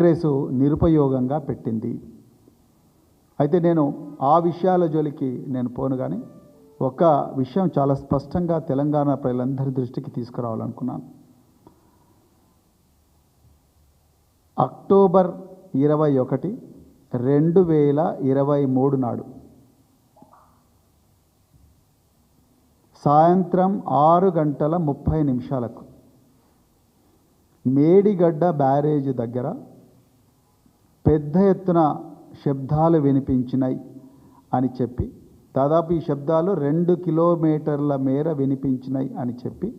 కాంగ్రెస్ నిరుపయోగంగా పెట్టింది. అయితే నేను ఆ విషయాల జోలికి నేను పోను కానీ ఒక విషయం చాలా స్పష్టంగా తెలంగాణ ప్రజలందరి దృష్టికి తీసుకురావాలనుకున్నాను. అక్టోబర్ ఇరవై ఒకటి రెండు వేల ఇరవై మూడు నాడు సాయంత్రం ఆరు గంటల ముప్పై నిమిషాలకు మేడిగడ్డ బ్యారేజ్ దగ్గర పెద్ద ఎత్తున శబ్దాలు వినిపించినాయి అని చెప్పి దాదాపు ఈ శబ్దాలు రెండు కిలోమీటర్ల మేర వినిపించినాయి అని చెప్పి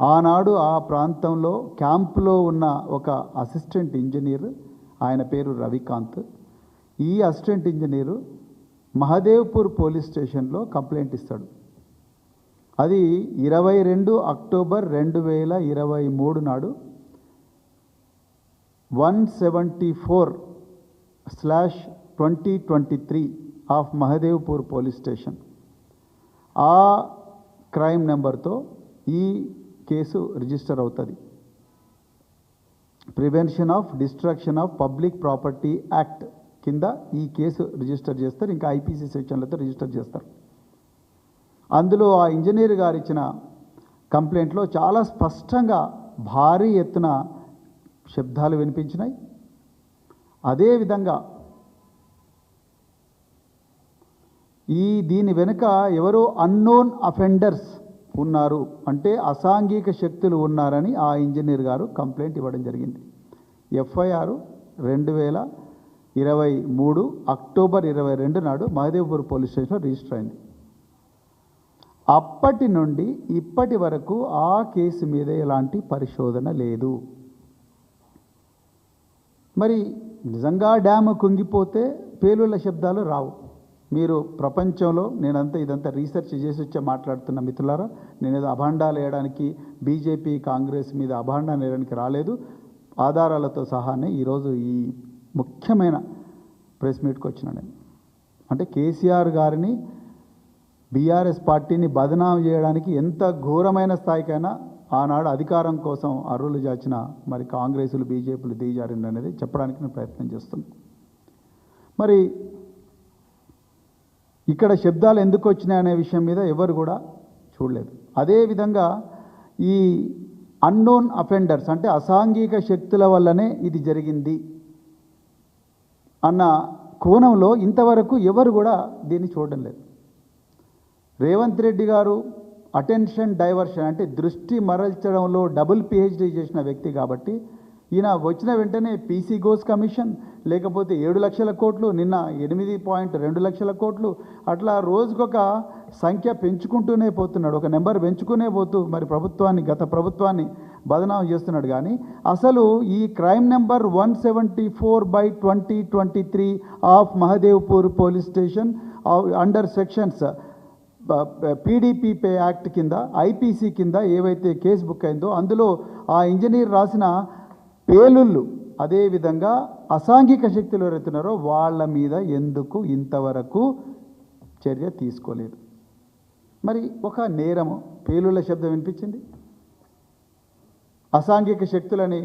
ఆనాడు ఆ ప్రాంతంలో క్యాంపులో ఉన్న ఒక అసిస్టెంట్ ఇంజనీర్ ఆయన పేరు రవికాంత్. ఈ అసిస్టెంట్ ఇంజనీరు మహదేవ్పూర్ పోలీస్ స్టేషన్లో కంప్లైంట్ ఇస్తాడు. అది ఇరవై రెండు అక్టోబర్ రెండు వేల ఇరవై మూడు నాడు one seventy four slash twenty twenty three of Mahadevpur police station ఆ క్రైమ్ నెంబర్తో ఈ కేసు రిజిస్టర్ అవుతుంది. Prevention of destruction of public property act కింద ఈ కేసు రిజిస్టర్ చేస్తారు. ఇంకా ఐపీసీ సెక్షన్లతో రిజిస్టర్ చేస్తారు. అందులో ఆ ఇంజనీర్ గారు ఇచ్చిన కంప్లైంట్లో చాలా స్పష్టంగా భారీ ఎత్తున శబ్దాలు వినిపించినాయి. అదేవిధంగా ఈ దీని వెనుక ఎవరో అన్నోన్ అఫెండర్స్ ఉన్నారు. అంటే అసాంఘిక శక్తులు ఉన్నారని ఆ ఇంజనీర్ గారు కంప్లైంట్ ఇవ్వడం జరిగింది. ఎఫ్ఐఆర్ రెండు వేల ఇరవై మూడు అక్టోబర్ ఇరవై రెండు నాడు మహదేవ్పూర్ పోలీస్ స్టేషన్లో రిజిస్టర్ అయింది. అప్పటి నుండి ఇప్పటి వరకు ఆ కేసు మీద ఎలాంటి పరిశోధన లేదు. మరి నిజంగా డ్యామ్ కుంగిపోతే పేలుళ్ళ శబ్దాలు రావు. మీరు ప్రపంచంలో నేనంతా ఇదంతా రీసెర్చ్ చేసి వచ్చే మాట్లాడుతున్న మిత్రులారా నేను అభాండాలు వేయడానికి బీజేపీ కాంగ్రెస్ మీద అభాండాలు వేయడానికి రాలేదు. ఆధారాలతో సహానే ఈరోజు ఈ ముఖ్యమైన ప్రెస్ మీట్కి వచ్చిన నేను. అంటే కేసీఆర్ గారిని బీఆర్ఎస్ పార్టీని బదనాం చేయడానికి ఎంత ఘోరమైన స్థాయికైనా ఆనాడు అధికారం కోసం అర్రులు చాచిన మరి కాంగ్రెసులు బీజేపీలు దిగజారింది అనేది చెప్పడానికి నేను ప్రయత్నం చేస్తున్నాను మరి ఇక్కడ శబ్దాలు ఎందుకు వచ్చినాయి అనే విషయం మీద ఎవరు కూడా చూడలేదు. అదేవిధంగా ఈ అన్నోన్ అఫెండర్స్ అంటే అసాంఘిక శక్తుల వల్లనే ఇది జరిగింది అన్న కోణంలో ఇంతవరకు ఎవరు కూడా దీన్ని చూడడం లేదు. రేవంత్ రెడ్డి గారు అటెన్షన్ డైవర్షన్ అంటే దృష్టి మరల్చడంలో డబుల్ పిహెచ్డీ చేసిన వ్యక్తి కాబట్టి ఈయన వచ్చిన వెంటనే పీసీ గోస్ కమిషన్ లేకపోతే ఏడు లక్షల కోట్లు నిన్న ఎనిమిది పాయింట్ రెండు లక్షల కోట్లు అట్లా రోజుకొక సంఖ్య పెంచుకుంటూనే పోతున్నాడు. ఒక నెంబర్ పెంచుకునే పోతూ మరి ప్రభుత్వాన్ని గత ప్రభుత్వాన్ని బదనాం చేస్తున్నాడు. కానీ అసలు ఈ crime number one seventy four by twenty twenty three of Mahadevpur police station under sections PDP act కింద ఐపీసీ కింద ఏవైతే కేసు బుక్ అయిందో అందులో ఆ ఇంజనీర్ రాసిన పేలుళ్ళు అదేవిధంగా అసాంఘిక శక్తులు ఎవరైతున్నారో వాళ్ళ మీద ఎందుకు ఇంతవరకు చర్య తీసుకోలేదు? మరి ఒక నేరము పేలుళ్ళ శబ్దం వినిపించింది. అసాంఘిక శక్తులని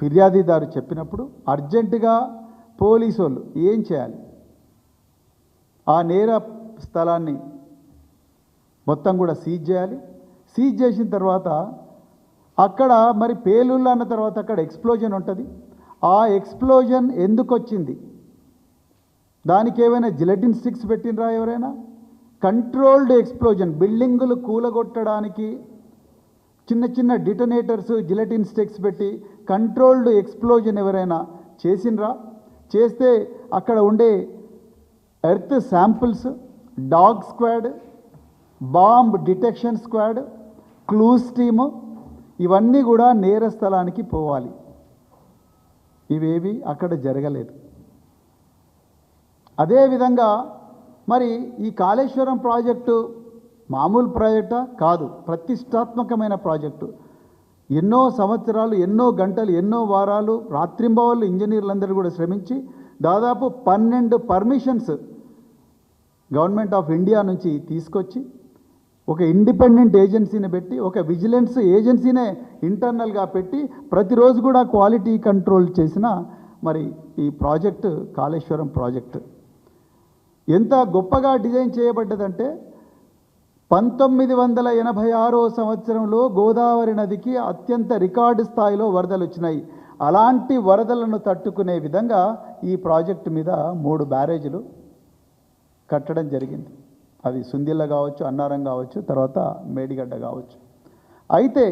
ఫిర్యాదీదారు చెప్పినప్పుడు అర్జెంటుగా పోలీసు వాళ్ళు ఏం చేయాలి? ఆ నేర స్థలాన్ని మొత్తం కూడా సీజ్ చేయాలి. సీజ్ చేసిన తర్వాత అక్కడ మరి పేలుళ్ళు అన్న తర్వాత అక్కడ ఎక్స్ప్లోజన్ ఉంటుంది. ఆ ఎక్స్ప్లోజన్ ఎందుకు వచ్చింది? దానికి ఏమైనా జిలటిన్ స్టిక్స్ పెట్టినరా ఎవరైనా? కంట్రోల్డ్ ఎక్స్ప్లోజన్ బిల్డింగులు కూలగొట్టడానికి చిన్న చిన్న డిటనేటర్స్ జిలటిన్ స్టిక్స్ పెట్టి కంట్రోల్డ్ ఎక్స్ప్లోజన్ ఎవరైనా చేసినరా చేస్తే అక్కడ ఉండే earth samples dog squad bomb detection squad clues team ఇవన్నీ కూడా నేర స్థలానికి పోవాలి. ఇవేవి అక్కడ జరగలేదు. అదేవిధంగా మరి ఈ కాళేశ్వరం ప్రాజెక్టు మామూలు ప్రాజెక్టా? కాదు ప్రతిష్టాత్మకమైన ప్రాజెక్టు. ఎన్నో సంవత్సరాలు ఎన్నో గంటలు ఎన్నో వారాలు రాత్రింబవళ్ళు ఇంజనీర్లందరూ కూడా శ్రమించి దాదాపు పన్నెండు పర్మిషన్స్ గవర్నమెంట్ ఆఫ్ ఇండియా నుంచి తీసుకొచ్చి ఒక ఇండిపెండెంట్ ఏజెన్సీని పెట్టి ఒక విజిలెన్స్ ఏజెన్సీనే ఇంటర్నల్గా పెట్టి ప్రతిరోజు కూడా క్వాలిటీ కంట్రోల్ చేసిన మరి ఈ ప్రాజెక్టు కాళేశ్వరం ప్రాజెక్టు. ఎంత గొప్పగా డిజైన్ చేయబడ్డదంటే పంతొమ్మిది వందల ఎనభై ఆరో సంవత్సరంలో గోదావరి నదికి అత్యంత రికార్డు స్థాయిలో వరదలు వచ్చినాయి. అలాంటి వరదలను తట్టుకునే విధంగా ఈ ప్రాజెక్టు మీద మూడు బ్యారేజీలు కట్టడం జరిగింది. అది సుందిల్ల కావచ్చు అన్నారం కావచ్చు తర్వాత మేడిగడ్డ కావచ్చు. అయితే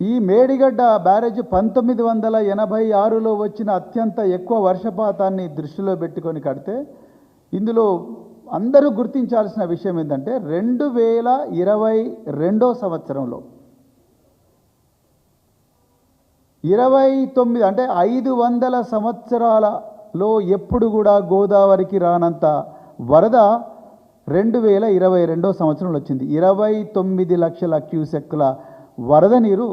ఈ మేడిగడ్డ బ్యారేజ్ పంతొమ్మిది వందల ఎనభై ఆరులో వచ్చిన అత్యంత ఎక్కువ వర్షపాతాన్ని దృష్టిలో పెట్టుకొని కడితే ఇందులో అందరూ గుర్తించాల్సిన విషయం ఏంటంటే రెండు వేల ఇరవై రెండో సంవత్సరంలో ఇరవై తొమ్మిది అంటే ఐదు వందల సంవత్సరాల లో ఎప్పుడు కూడా గోదావరికి రానంత వరద రెండు వేల ఇరవై రెండో సంవత్సరంలో వచ్చింది. ఇరవై తొమ్మిది లక్షల క్యూసెక్కుల వరద నీరు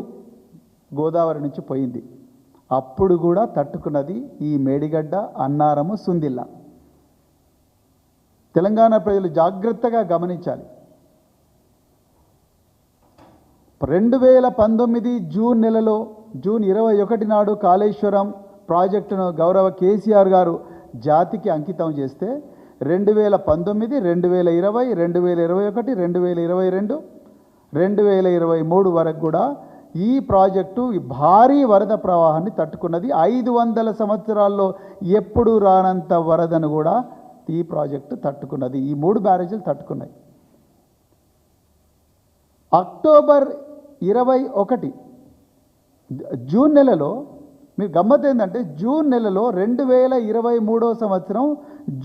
గోదావరి నుంచి పోయింది. అప్పుడు కూడా తట్టుకున్నది ఈ మేడిగడ్డ అన్నారము సుందిల్ల. తెలంగాణ ప్రజలు జాగ్రత్తగా గమనించాలి. రెండు వేల పంతొమ్మిది జూన్ నెలలో జూన్ ఇరవై ఒకటి నాడు కాళేశ్వరం ప్రాజెక్టును గౌరవ కేసీఆర్ గారు జాతికి అంకితం చేస్తే రెండు వేల పంతొమ్మిది రెండు వేల ఇరవై రెండు వేల ఇరవై ఒకటి రెండు వేల ఇరవై రెండు రెండు వేల ఇరవై మూడు వరకు కూడా ఈ ప్రాజెక్టు భారీ వరద ప్రవాహాన్ని తట్టుకున్నది. ఐదు వందల సంవత్సరాల్లో ఎప్పుడు రానంత వరదను కూడా ఈ ప్రాజెక్టు తట్టుకున్నది. ఈ మూడు బ్యారేజీలు తట్టుకున్నాయి. అక్టోబర్ ఇరవై ఒకటి జూన్ నెలలో మీకు గమ్మత్ ఏంటంటే జూన్ నెలలో రెండు వేల ఇరవై మూడో సంవత్సరం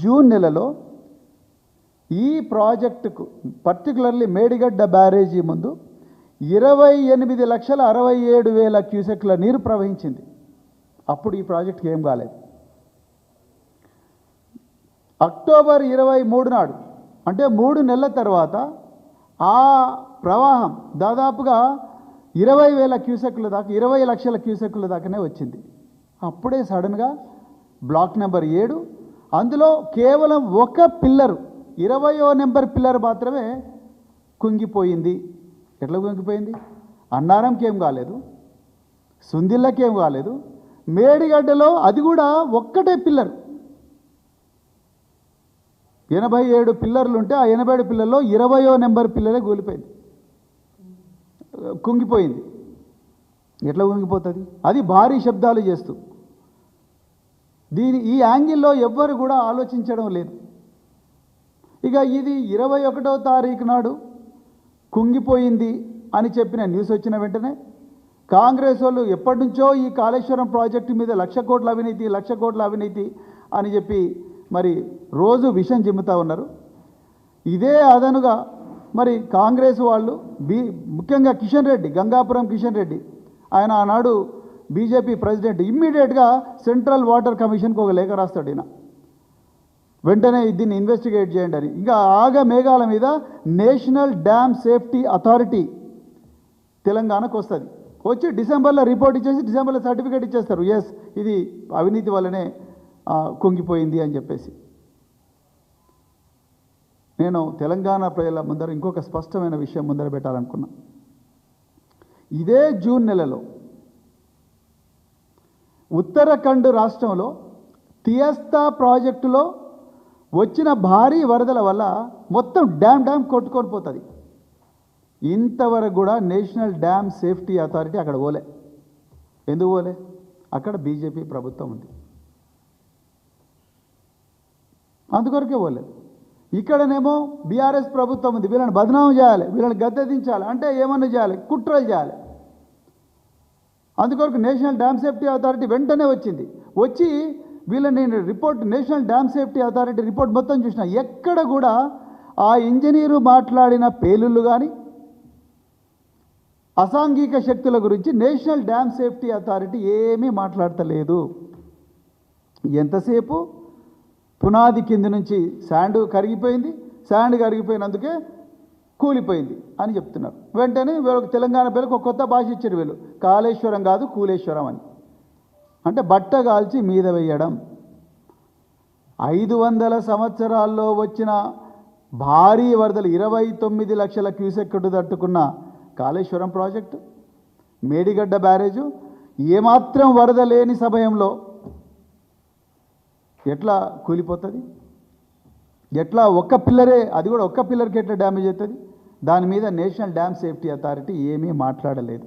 జూన్ నెలలో ఈ ప్రాజెక్టుకు పర్టికులర్లీ మేడిగడ్డ బ్యారేజీ ముందు ఇరవై ఎనిమిది లక్షల అరవై ఏడు వేల క్యూసెక్ల నీరు ప్రవహించింది. అప్పుడు ఈ ప్రాజెక్ట్కి ఏం కాలేదు. అక్టోబర్ ఇరవై మూడు నాడు అంటే మూడు నెలల తర్వాత ఆ ప్రవాహం దాదాపుగా ఇరవై వేల క్యూసెక్ల దాకా ఇరవై లక్షల క్యూసెక్ల దాకానే వచ్చింది. అప్పుడే సడన్గా బ్లాక్ నెంబర్ ఏడు అందులో కేవలం ఒక పిల్లరు ఇరవయో నెంబర్ పిల్లర్ మాత్రమే కుంగిపోయింది. ఎట్లా కుంగిపోయింది? అన్నారంకి ఏం కాలేదు సుందిళ్ళకేం ఏం కాలేదు మేడిగడ్డలో అది కూడా ఒక్కటే పిల్లర్. ఎనభై ఏడు పిల్లర్లు ఉంటే ఆ ఎనభై ఏడు పిల్లల్లో ఇరవయో నెంబర్ పిల్లరే కూలిపోయింది కుంగిపోయింది. ఎట్లా కుంగిపోతుంది? అది భారీ శబ్దాలు చేస్తూ. దీని ఈ యాంగిల్లో ఎవ్వరు కూడా ఆలోచించడం లేదు. ఇక ఇది ఇరవై ఒకటో తారీఖు నాడు కుంగిపోయింది అని చెప్పిన న్యూస్ వచ్చిన వెంటనే కాంగ్రెస్ వాళ్ళు ఎప్పటి నుంచో ఈ కాళేశ్వరం ప్రాజెక్టు మీద లక్ష కోట్ల అవినీతి లక్ష కోట్ల అవినీతి అని చెప్పి మరి రోజు విషం చిమ్ముతా ఉన్నారు. ఇదే అదనుగా మరి కాంగ్రెస్ వాళ్ళు బీ ముఖ్యంగా కిషన్ రెడ్డి గంగాపురం కిషన్ రెడ్డి ఆయన ఆనాడు బీజేపీ ప్రెసిడెంట్. ఇమ్మీడియట్గా సెంట్రల్ వాటర్ కమిషన్కి ఒక లేఖ రాస్తాడు ఈయన. వెంటనే దీన్ని ఇన్వెస్టిగేట్ చేయండి అని. ఇంకా ఆగ మేఘాల మీద నేషనల్ డ్యామ్ సేఫ్టీ అథారిటీ తెలంగాణకు వస్తుంది. వచ్చి డిసెంబర్లో రిపోర్ట్ ఇచ్చేసి డిసెంబర్లో సర్టిఫికేట్ ఇచ్చేస్తారు. ఎస్ ఇది అవినీతి వల్లనే కుంగిపోయింది అని చెప్పేసి. నేను తెలంగాణ ప్రజల ముందర ఇంకొక స్పష్టమైన విషయం ముందర పెట్టాలనుకున్నా. ఇదే జూన్ నెలలో ఉత్తరాఖండ్ రాష్ట్రంలో తియస్తా ప్రాజెక్టులో వచ్చిన భారీ వరదల వల్ల మొత్తం డ్యామ్ డ్యామ్ కొట్టుకొని పోతుంది. ఇంతవరకు కూడా నేషనల్ డ్యామ్ సేఫ్టీ అథారిటీ అక్కడ పోలే. ఎందుకు పోలే? అక్కడ బీజేపీ ప్రభుత్వం ఉంది. అందుకొరకే పోలేదు. ఇక్కడనేమో బీఆర్ఎస్ ప్రభుత్వం ఉంది. వీళ్ళని బదనామం చేయాలి. వీళ్ళని గద్దె దించాలి. అంటే ఏమన్నా చేయాలి? కుట్రలు చేయాలి. అందుకొరకు నేషనల్ డ్యామ్ సేఫ్టీ అథారిటీ వెంటనే వచ్చింది. వచ్చి వీళ్ళని నేను report national dam safety authority report మొత్తం చూసిన. ఎక్కడ కూడా ఆ ఇంజనీరు మాట్లాడిన పేలుళ్ళు కానీ అసాంఘిక శక్తుల గురించి నేషనల్ డ్యామ్ సేఫ్టీ అథారిటీ ఏమీ మాట్లాడతలేదు. ఎంతసేపు? పునాది కింద నుంచి శాండ్ కరిగిపోయింది శాండ్ కరిగిపోయినందుకే కూలిపోయింది అని చెప్తున్నారు. వెంటనే వీళ్ళకి తెలంగాణ పేరుకు ఒక కొత్త భాష ఇచ్చారు వీళ్ళు. కాళేశ్వరం కాదు కూలేశ్వరం అని. అంటే బట్ట కాల్చి మీద వేయడం. ఐదు వందల సంవత్సరాల్లో వచ్చిన భారీ వరదలు ఇరవై తొమ్మిది లక్షల క్యూసెక్కుడు తట్టుకున్న కాళేశ్వరం ప్రాజెక్టు మేడిగడ్డ బ్యారేజు ఏమాత్రం వరద లేని సమయంలో ఎట్లా కూలిపోతుంది? ఎట్లా ఒక్క పిల్లరే అది కూడా ఒక్క పిల్లర్కి ఎట్లా డ్యామేజ్ అవుతుంది దాని మీద నేషనల్ డ్యామ్ సేఫ్టీ అథారిటీ ఏమీ మాట్లాడలేదు.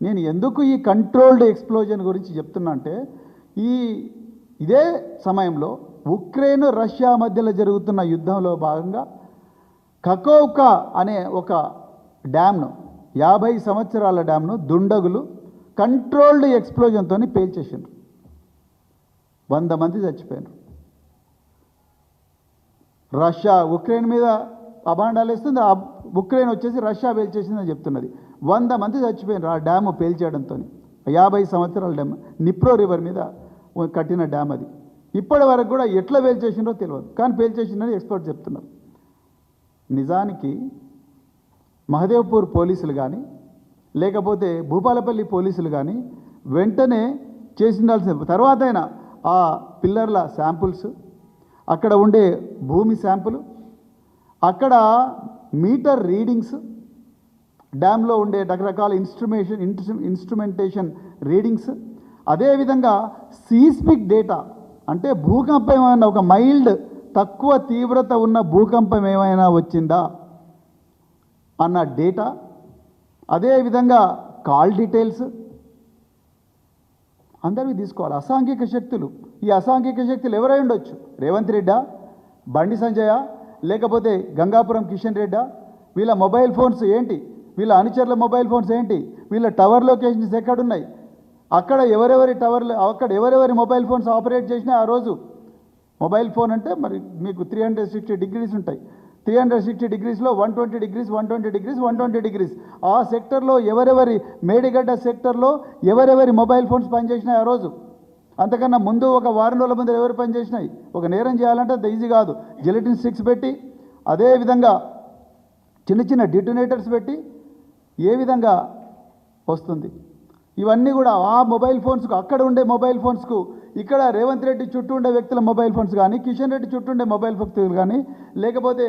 నేను ఎందుకు ఈ కంట్రోల్డ్ ఎక్స్ప్లోజన్ గురించి చెప్తున్నా అంటే ఈ ఇదే సమయంలో ఉక్రెయిన్ రష్యా మధ్యలో జరుగుతున్న యుద్ధంలో భాగంగా కకోవ్కా అనే ఒక డ్యామ్ను యాభై సంవత్సరాల డ్యామ్ను దుండగులు కంట్రోల్డ్ ఎక్స్ప్లోజన్తో పేల్చేసిండ్రు. వంద మంది చచ్చిపోయినారు. రష్యా ఉక్రెయిన్ మీద అభాండాలు వేస్తుంది. ఆ ఉక్రెయిన్ వచ్చేసి రష్యా పేల్చేసిందని చెప్తున్నది. వంద మంది చచ్చిపోయినారు ఆ డ్యాము పేల్చేయడంతో యాభై సంవత్సరాల డ్యామ్ నిప్రో రివర్ మీద కట్టిన డ్యామ్ అది. ఇప్పటి వరకు కూడా ఎట్లా పేల్చేసిండో తెలియదు కానీ పేల్చేసిందని ఎక్స్పర్ట్ చెప్తున్నారు. నిజానికి మహదేవ్పూర్ పోలీసులు కానీ లేకపోతే భూపాలపల్లి పోలీసులు కానీ వెంటనే చేసిండాల్సిన తర్వాత అయినా ఆ పిల్లర్ల శాంపుల్స్ అక్కడ ఉండే భూమి శాంపుల్ అక్కడ మీటర్ రీడింగ్స్ డ్యామ్లో ఉండే రకరకాల ఇన్స్ట్రుమేషన్ ఇన్స్ట్రుమెంటేషన్ రీడింగ్స్ అదేవిధంగా సీస్మిక్ డేటా అంటే భూకంపం ఏమైనా ఒక మైల్డ్ తక్కువ తీవ్రత ఉన్న భూకంపం ఏమైనా వచ్చిందా అన్న డేటా అదేవిధంగా కాల్ డీటెయిల్స్ అందరివి తీసుకోవాలి. అసాంఘిక శక్తులు. ఈ అసాంఘిక శక్తులు ఎవరై ఉండొచ్చు? రేవంత్ రెడ్డా బండి సంజయ లేకపోతే గంగాపురం కిషన్ రెడ్డా? వీళ్ళ మొబైల్ ఫోన్స్ ఏంటి? వీళ్ళ అనుచరుల మొబైల్ ఫోన్స్ ఏంటి? వీళ్ళ టవర్ లొకేషన్స్ ఎక్కడున్నాయి? అక్కడ ఎవరెవరి టవర్లు అక్కడ ఎవరెవరి మొబైల్ ఫోన్స్ ఆపరేట్ చేసినా ఆ రోజు? మొబైల్ ఫోన్ అంటే మరి మీకు త్రీ హండ్రెడ్ సిక్స్టీ డిగ్రీస్ ఉంటాయి. Three hundred sixty డిగ్రీస్లో one twenty degrees one twenty degrees one twenty degrees ఆ సెక్టర్లో ఎవరెవరి మేడిగడ్డ సెక్టర్లో ఎవరెవరి మొబైల్ ఫోన్స్ పనిచేసినాయి ఆ రోజు? అంతకన్నా ముందు ఒక వారం రోజుల ముందు ఎవరు పనిచేసినాయి? ఒక నేరం చేయాలంటే అంత ఈజీ కాదు. జిలెటిన్ స్టిక్స్ పెట్టి అదేవిధంగా చిన్న చిన్న డిటోనేటర్స్ పెట్టి ఏ విధంగా వస్తుంది? ఇవన్నీ కూడా ఆ మొబైల్ ఫోన్స్కు అక్కడ ఉండే మొబైల్ ఫోన్స్కు ఇక్కడ రేవంత్ రెడ్డి చుట్టూ ఉండే వ్యక్తుల మొబైల్ ఫోన్స్ కానీ కిషన్ రెడ్డి చుట్టూ ఉండే మొబైల్ వ్యక్తులు కానీ లేకపోతే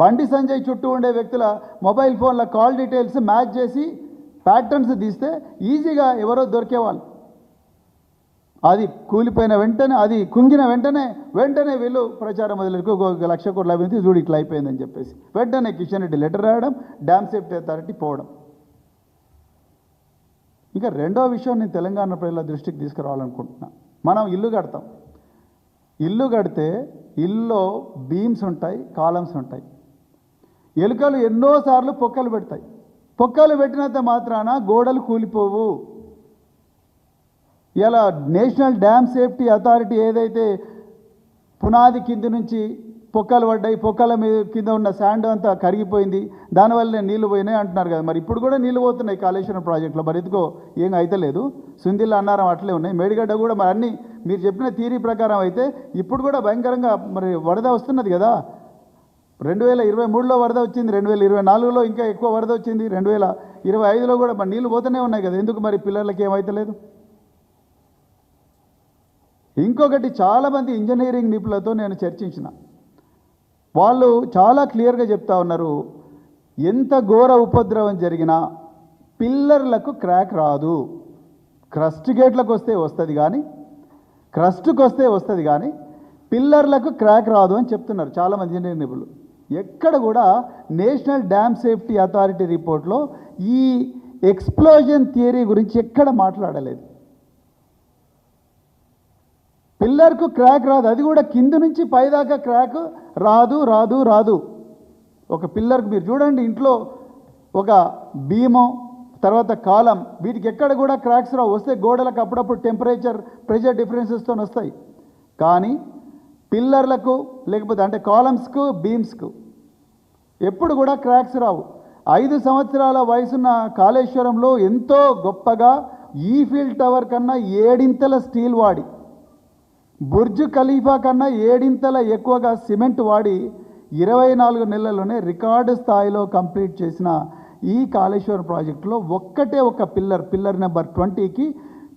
బండి సంజయ్ చుట్టూ ఉండే వ్యక్తుల మొబైల్ ఫోన్ల కాల్ డీటెయిల్స్ మ్యాచ్ చేసి ప్యాటర్న్స్ తీస్తే ఈజీగా ఎవరో దొరికేవాళ్ళు. అది కూలిపోయిన వెంటనే అది కుంగిన వెంటనే వెంటనే వీళ్ళు ప్రచారం మొదలకు ఒక లక్ష కోట్ల అభివృద్ధి చూడు ఇట్లా అయిపోయిందని చెప్పేసి. వెంటనే కిషన్ రెడ్డి లెటర్ రాయడం డ్యామ్ సేఫ్టీ అథారిటీ పోవడం. ఇంకా రెండో విషయం నేను తెలంగాణ ప్రజల దృష్టికి తీసుకురావాలనుకుంటున్నా. మనం ఇల్లు కడతాం. ఇల్లు కడితే ఇల్లులో బీమ్స్ ఉంటాయి కాలమ్స్ ఉంటాయి. ఎలుకలు ఎన్నోసార్లు పొక్కలు పెడతాయి. పొక్కలు పెట్టినంత మాత్రాన గోడలు కూలిపోవు. ఇలా నేషనల్ డ్యామ్ సేఫ్టీ అథారిటీ ఏదైతే పునాది కింది నుంచి పొక్కలు పడ్డాయి పొక్కల మీద కింద ఉన్న శాండ్ అంతా కరిగిపోయింది దానివల్లనే నీళ్ళు పోయినాయి అంటున్నారు కదా. మరి ఇప్పుడు కూడా నీళ్ళు పోతున్నాయి కాళేశ్వరం ప్రాజెక్టులో. మరి ఎందుకో ఏం అయితలేదు. సుందిల్ల అన్నారం అట్లే ఉన్నాయి. మేడిగడ్డ కూడా మరి అన్నీ మీరు చెప్పిన థీరీ ప్రకారం అయితే ఇప్పుడు కూడా భయంకరంగా మరి వరద వస్తున్నది కదా. రెండు వేల ఇరవై మూడులో వరద వచ్చింది రెండు వేల ఇరవై నాలుగులో ఇంకా ఎక్కువ వరద వచ్చింది రెండు వేల ఇరవై ఐదులో కూడా మరి నీళ్ళు పోతూనే ఉన్నాయి కదా. ఎందుకు మరి పిల్లలకి ఏమైతలేదు ఇంకొకటి చాలామంది ఇంజనీరింగ్ నిపుణులతో నేను చర్చించిన. వాళ్ళు చాలా క్లియర్గా చెప్తా ఉన్నారు ఎంత ఘోర ఉపద్రవం జరిగినా పిల్లర్లకు క్రాక్ రాదు. క్రస్ట్ గేట్లకు వస్తే వస్తుంది కానీ క్రస్ట్కి వస్తే వస్తుంది కానీ పిల్లర్లకు క్రాక్ రాదు అని చెప్తున్నారు చాలామంది ఇంజనీరింగ్ నిపుణులు. ఎక్కడ కూడా నేషనల్ డ్యామ్ సేఫ్టీ అథారిటీ రిపోర్ట్లో ఈ ఎక్స్ప్లోజన్ థియరీ గురించి ఎక్కడ మాట్లాడలేదు. పిల్లర్కు క్రాక్ రాదు. అది కూడా కింద నుంచి పైదాకా క్రాక్ రాదు రాదు రాదు. ఒక పిల్లర్కి మీరు చూడండి ఇంట్లో ఒక భీమం తర్వాత కాలం వీటికి ఎక్కడ కూడా క్రాక్స్ రావు. వస్తే గోడలకు అప్పుడప్పుడు టెంపరేచర్ ప్రెషర్ డిఫరెన్సెస్తో వస్తాయి. కానీ పిల్లర్లకు లేకపోతే అంటే కాలమ్స్కు బీమ్స్కు ఎప్పుడు కూడా క్రాక్స్ రావు. ఐదు సంవత్సరాల వయసున్న కాళేశ్వరంలో ఎంతో గొప్పగా ఈఫిల్ టవర్ కన్నా ఏడింతల స్టీల్ వాడి. బుర్జ్ ఖలీఫా కన్నా ఏడింతల ఎక్కువగా సిమెంట్ వాడి ఇరవై నాలుగు నెలల్లోనే రికార్డు స్థాయిలో కంప్లీట్ చేసిన ఈ కాళేశ్వరం ప్రాజెక్టులో ఒక్కటే ఒక పిల్లర్ పిల్లర్ నెంబర్ ట్వంటీకి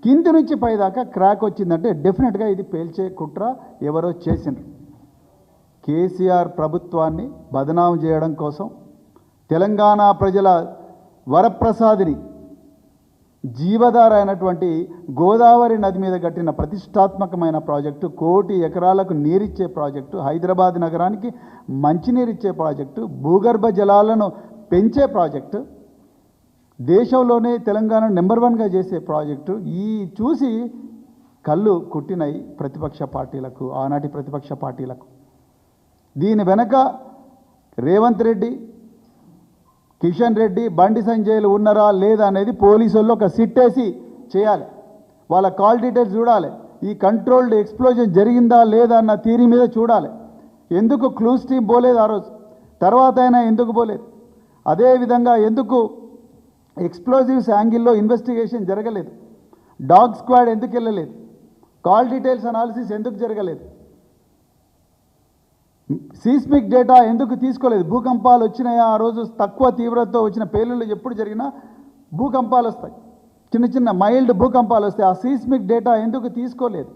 కింది నుంచి పైదాకా క్రాక్ వచ్చిందంటే డెఫినెట్గా ఇది పేల్చే కుట్ర ఎవరో చేసిండ్రు. కేసీఆర్ ప్రభుత్వాన్ని బదనాం చేయడం కోసం తెలంగాణ ప్రజల వరప్రసాదిని జీవధార అయినటువంటి గోదావరి నది మీద కట్టిన ప్రతిష్టాత్మకమైన ప్రాజెక్టు కోటి ఎకరాలకు నీరిచ్చే ప్రాజెక్టు హైదరాబాద్ నగరానికి మంచినీరిచ్చే ప్రాజెక్టు భూగర్భ జలాలను పెంచే ప్రాజెక్టు దేశంలోనే తెలంగాణ నెంబర్ వన్గా చేసే ప్రాజెక్టు ఈ చూసి కళ్ళు కుట్టినాయి ప్రతిపక్ష పార్టీలకు ఆనాటి ప్రతిపక్ష పార్టీలకు. దీని వెనక రేవంత్ రెడ్డి కిషన్ రెడ్డి బండి సంజయ్లు ఉన్నారా లేదా అనేది పోలీసుల్లో ఒక సిట్టేసి చేయాలి. వాళ్ళ కాల్ డీటెయిల్స్ చూడాలి. ఈ కంట్రోల్డ్ ఎక్స్ప్లోజన్ జరిగిందా లేదా అన్న థీరీ మీద చూడాలి. ఎందుకు క్లూస్ టీమ్ పోలేదు ఆ రోజు? తర్వాత అయినా ఎందుకు పోలేదు? అదేవిధంగా ఎందుకు ఎక్స్ప్లోజివ్స్ యాంగిల్లో ఇన్వెస్టిగేషన్ జరగలేదు? డాగ్ స్క్వాడ్ ఎందుకు వెళ్ళలేదు? కాల్ డీటెయిల్స్ అనాలిసిస్ ఎందుకు జరగలేదు? సీస్మిక్ డేటా ఎందుకు తీసుకోలేదు? భూకంపాలు వచ్చినాయా? ఆ రోజు తక్కువ తీవ్రతతో వచ్చిన పేలుళ్ళు ఎప్పుడు జరిగినా భూకంపాలు వస్తాయి. చిన్న చిన్న మైల్డ్ భూకంపాలు వస్తాయి. ఆ సీస్మిక్ డేటా ఎందుకు తీసుకోలేదు?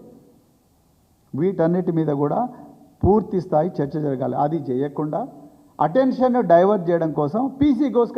వీటన్నిటి మీద కూడా పూర్తి స్థాయి చర్చ జరగాలి. అది చేయకుండా అటెన్షన్ డైవర్ట్ చేయడం కోసం పీసీ గోస్